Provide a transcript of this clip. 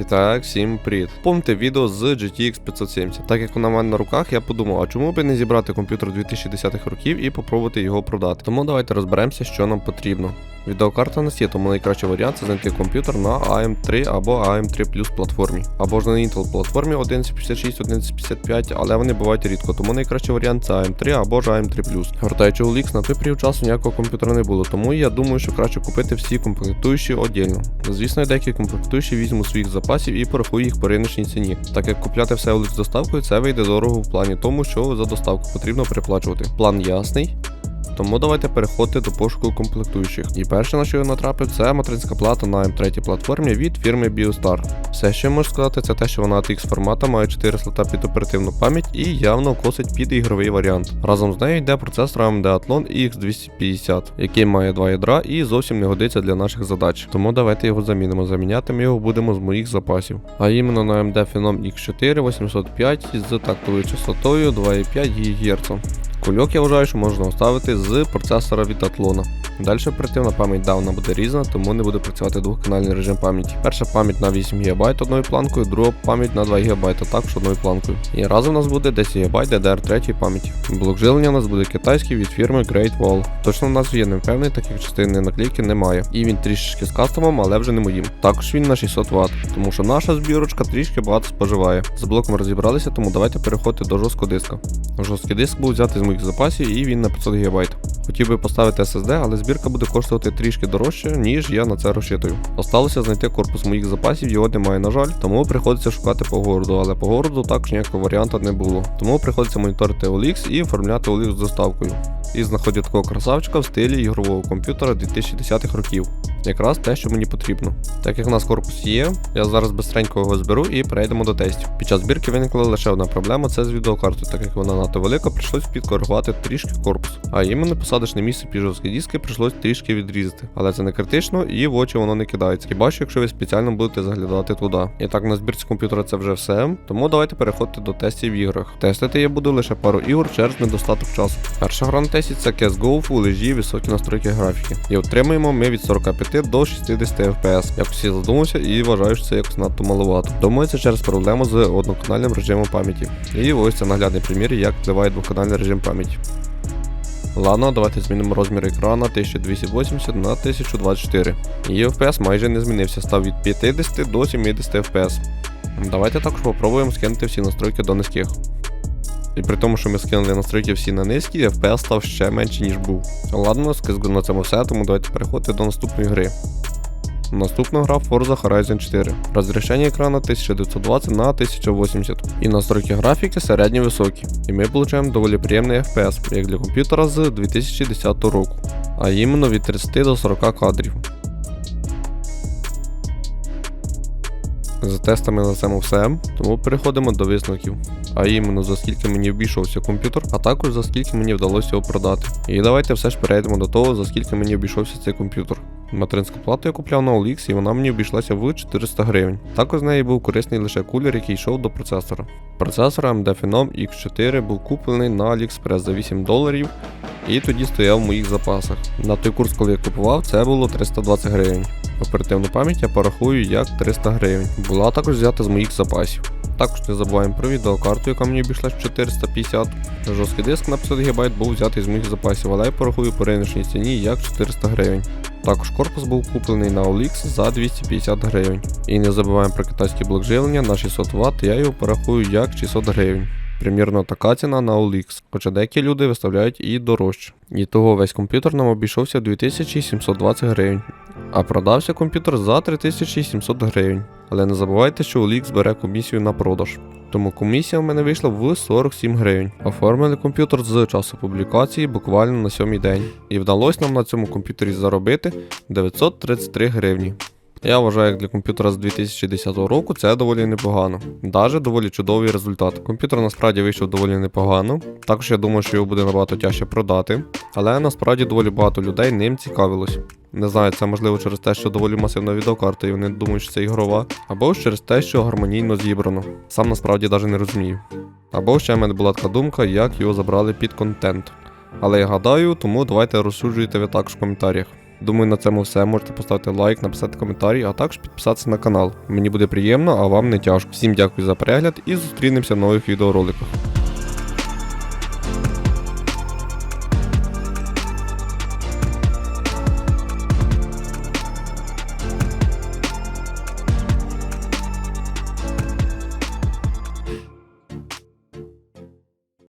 І так, всім привіт. Помните відео з GTX 570. Так як вона в мене на руках, я подумав, а чому би не зібрати комп'ютер 2010-х років і попробувати його продати. Тому давайте розберемося, що нам потрібно. Відеокарта нас є, тому найкращий варіант це знайти комп'ютер на AM3 або AM3 Plus платформі, або ж на Intel платформі 1156, 1155, але вони бувають рідко, тому найкращий варіант це AM3 або ж AM3 Гортаючи OLX, на той період часу ніякого комп'ютера не було, тому я думаю, що краще купити всі комплектуючі отдільно. Звісно, деякі комплектуючі візьму своїх запасів і порахую їх по риночній ціні. Так як купляти все OLX з доставкою, це вийде дорого в плані тому, що за доставку потрібно переплачувати. План ясний. Тому давайте переходити до пошуку комплектуючих. І перше, на що я натрапив, це материнська плата на М3 платформі від фірми BioStar. Все, що я можу сказати, це те, що вона TX формата має 4 слота під оперативну пам'ять і явно косить під ігровий варіант. Разом з нею йде процесор AMD Athlon X250, який має два ядра і зовсім не годиться для наших задач. Тому давайте його замінимо. Заміняти ми його будемо з моїх запасів. А іменно на AMD Phenom X4 805 з тактовою частотою 2,5 ГГц. Кульок я вважаю, що можна оставити з процесора від Атлона. Далі оперативна пам'ять давна буде різна, тому не буде працювати двохканальний режим пам'яті. Перша пам'ять на 8 ГБ одною планкою, друга пам'ять на 2 ГБ також одною планкою. І разом у нас буде 10 ГБ DDR3 пам'яті. Блок жилення у нас буде китайський від фірми Great Wall. Точно в нас є не впевнений, так як частини наклейки немає. І він трішечки з кастомом, але вже не моїм. Також він на 600 Вт, тому що наша збірочка трішки багато споживає. З блоком розібралися, тому давайте переходити до жорсткого диска. Жорсткий диск був взятий з моїх запасів і він на 500 ГБ. Хотів би поставити SSD, але збірка буде коштувати трішки дорожче, ніж я на це розчитую. Осталося знайти корпус моїх запасів, його немає, на жаль, тому приходиться шукати по городу, але по городу також ніякого варіанта не було. Тому приходиться моніторити OLX і оформляти OLX з доставкою. І знаходять такого красавчика в стилі ігрового комп'ютера 2010-х років. Якраз те, що мені потрібно. Так як у нас корпус є, я зараз бистренько його зберу і перейдемо до тестів. Під час збірки виникла лише одна проблема це з відеокартою, так як вона надто велика, прийшлось підкоригувати трішки корпус. А іменно посадочне місце під жорсткі диски прийшлось трішки відрізати. Але це не критично і в очі воно не кидається. Хіба що якщо ви спеціально будете заглядати туди. І так на збірці комп'ютера це вже все. Тому давайте переходити до тестів в іграх. Тестити я буду лише пару ігор через недостаток часу. Перша гра на це CSGO Full HD високі настройки графіки. І отримуємо ми від 45 до 60 FPS. Якось я задумався і вважаю, що це якось надто маловато. Це через проблему з одноканальним режимом пам'яті. І ось це наглядний примір, як впливає двоканальний режим пам'яті. Ладно, давайте змінимо розмір екрана 1280 на 1024. І FPS майже не змінився, став від 50 до 70 FPS. Давайте також попробуємо скинути всі настройки до низьких. І при тому, що ми скинули настройки всі на низькі, FPS став ще менше, ніж був. Ладно, скизго на цьому все, тому давайте переходити до наступної гри. Наступна гра Forza Horizon 4. Розрішення екрана 1920 на 1080 і настройки графіки середньо високі. І ми отримуємо доволі приємний FPS, як для комп'ютера з 2010 року, а іменно від 30 до 40 кадрів. За тестами на цьому все, тому переходимо до висновків. А іменно за скільки мені обійшовся комп'ютер, а також за скільки мені вдалося його продати. І давайте все ж перейдемо до того, за скільки мені обійшовся цей комп'ютер. Материнську плату я купляв на OLX і вона мені обійшлася в 400 гривень. Також з неї був корисний лише кулер, який йшов до процесора. Процесор AMD Phenom X4 був куплений на AliExpress за 8 доларів і тоді стояв в моїх запасах. На той курс, коли я купував, це було 320 гривень. Оперативну пам'ять я порахую як 300 гривень. Була також взята з моїх запасів. Також не забуваємо про відеокарту, яка мені обійшлась в 450. Жорсткий диск на 500 ГБ був взятий з моїх запасів, але я порахую по риночній ціні як 400 гривень. Також корпус був куплений на OLX за 250 гривень. І не забуваємо про китайський блок живлення на 600 Вт, я його порахую як 600 гривень. Примірно така ціна на OLX, хоча деякі люди виставляють і дорожче. І того весь комп'ютер нам обійшовся 2720 гривень, а продався комп'ютер за 3700 гривень. Але не забувайте, що OLX бере комісію на продаж. Тому комісія в мене вийшла в 47 гривень. Оформили комп'ютер з часу публікації буквально на сьомий день. І вдалося нам на цьому комп'ютері заробити 933 гривні. Я вважаю, як для комп'ютера з 2010 року це доволі непогано. Даже доволі чудовий результат. Комп'ютер насправді вийшов доволі непогано. Також я думаю, що його буде набагато тяжче продати. Але насправді доволі багато людей ним цікавилось. Не знаю, це можливо через те, що доволі масивна відеокарта, і вони думають, що це ігрова, або ж через те, що гармонійно зібрано. Сам насправді навіть не розумію. Або ще в мене була така думка, як його забрали під контент. Але я гадаю, тому давайте розсуджуйте ви також в коментарях. Думаю, на цьому все. Можете поставити лайк, написати коментарі, а також підписатися на канал. Мені буде приємно, а вам не тяжко. Всім дякую за перегляд і зустрінемося в нових відеороликах.